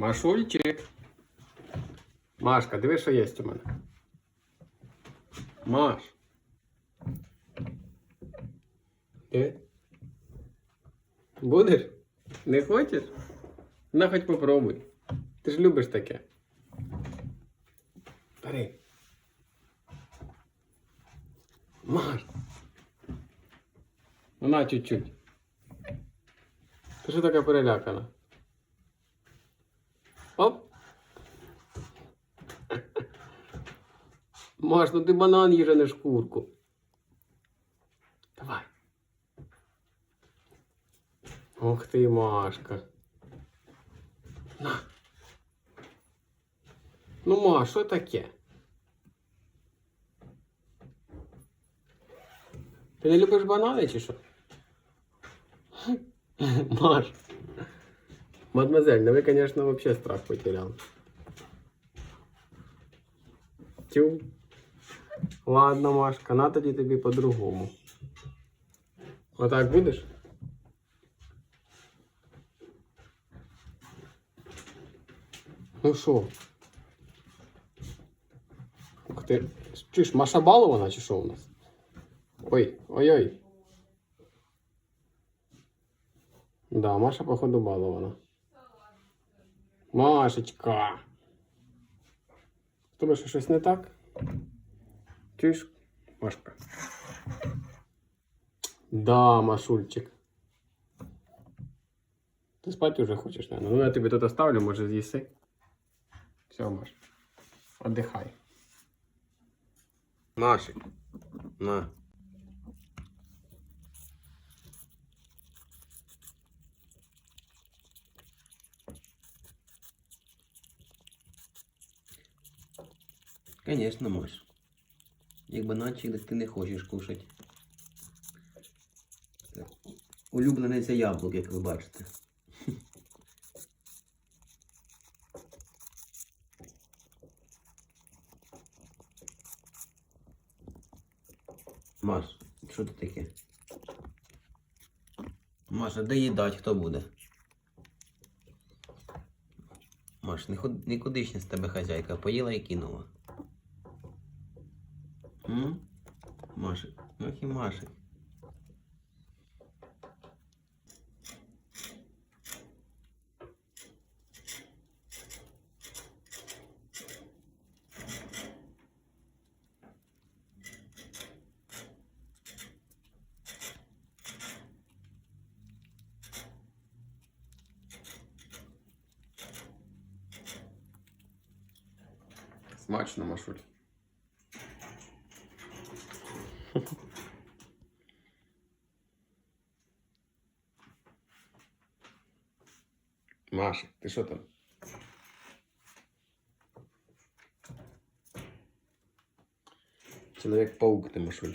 Машульчик. Машка, диви, що є у мене. Маш. Диви. Будеш? Не хочеш? На хоч попробуй. Ти ж любиш таке. Бери. Маш. Ну на чуть-чуть. Ти що така перелякана? Оп. Маш, ну ти банан їж, а не шкурку. Давай. Ох ти, Машка. На. Ну, Маш, що таке? Ти не любиш банани чи що? Маш. Мадемуазель, ну ви, конечно, вообще страх потеряли. Тю. Ладно, Машка, на тоді тобі по-другому. Отак будеш? Ну що? Ух ти. Чуєш, Маша балована чи що у нас? Ой, ой-ой. Да, Маша, походу, балована. Машечка. З тобою що щось не так? Чуєш, Машка? Да, Машульчик. Ти спати вже хочеш, наверное. Ну я тобі тут оставлю, може з'їси. Все, Маш. Отдихай. Машик. На. Конечно, можеш. Як бананчик, так ти не хочеш кушати. Улюблене це яблук, як ви бачите. Маш, що це таке? Маша, де їдать хто буде? Маш, нікудишня з тебе хазяйка, поїла і кинула. М? Машик, ох і Машик. Смачно, Машуль. Маша, ти що там? Чоловік паук ти, Машуль.